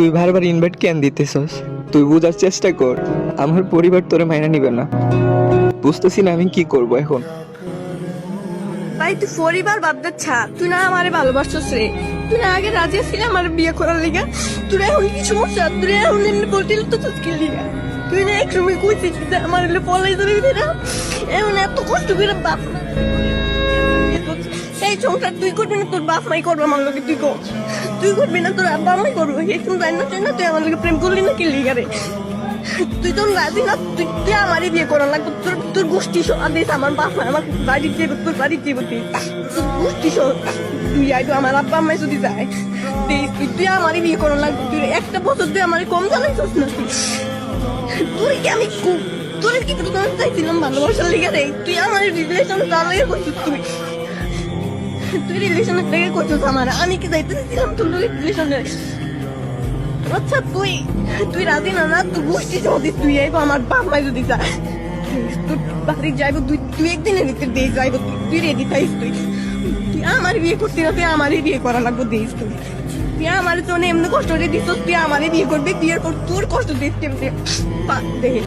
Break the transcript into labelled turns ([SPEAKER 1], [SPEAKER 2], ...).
[SPEAKER 1] তুই বারবার ইনভাইট কেন দিতেছস? তুই বোঝার চেষ্টা কর। আমার পরিবার তোরে মাইনা নিবে না। বুঝতেছি না আমি কি করব এখন।
[SPEAKER 2] ভাই, তুই পরিবার বাদ দে, ছাড়। তুই না আমারে ভালোবাসছিস রে। তুই না আগে রাজি ছিলি আমার বিয়ে করার লিগা। তুই এখন কি সমস্যা তুই এখন এমনি বলছিল তো তোর কি লিগা। তুই না এক সময় কইছিস আমার পলাই ধরে না এখন এত কষ্ট করে বাপ এই সংসার তুই করবি না, তোর বাপ মাই করবে আমার লোকে তুই কর। তুই করবি না, তোর আব্বা মাই করবে। তুমি জানি না চাই না, তুই আমার লোকে প্রেম করলি না কি লিগা তুই তো রাজি না, তুই তুই আমারই বিয়ে করা লাগবে। তোর তোর গোষ্ঠী সহ আদেশ আমার বাপ মা আমার বাড়ি দিয়ে তোর বাড়ি তুই তোর গোষ্ঠী সহ, তুই আইতো আমার আব্বা আম্মাই যদি যায় তুই তুই তুই আমারই বিয়ে করা লাগবে। তুই একটা বছর তুই আমার কম জানাইছিস না তুই? তুই কি আমি কু- তোর কি প্রথমে চাইছিলাম ভালোবাসার লিগে রে? তুই আমার রিলেশন তার লিগে করছিস তুই তুই রিলেশনের লিগে করছিস আমার আমি কি যাইতে চাইছিলাম তোর রিলেশনের আচ্ছা তুই তুই রাজি না না? তুই গোষ্ঠী যদি তুই আইব, আমার বাপ মাই যদি যায় তোর বাড়ি যাইব, তুই তুই একদিনের ভিতরে দিয়ে যাইব। তুই রেডি থাইস তুই। তুই আমার বিয়ে করতে না, তুই আমারই বিয়ে করা লাগবে দিস তুই। তুই আমার জন্য এমনি কষ্ট দিস তুই আমারই বিয়ে করবি, বিয়ের পর তোর কষ্ট দিস কেমনি দেখে।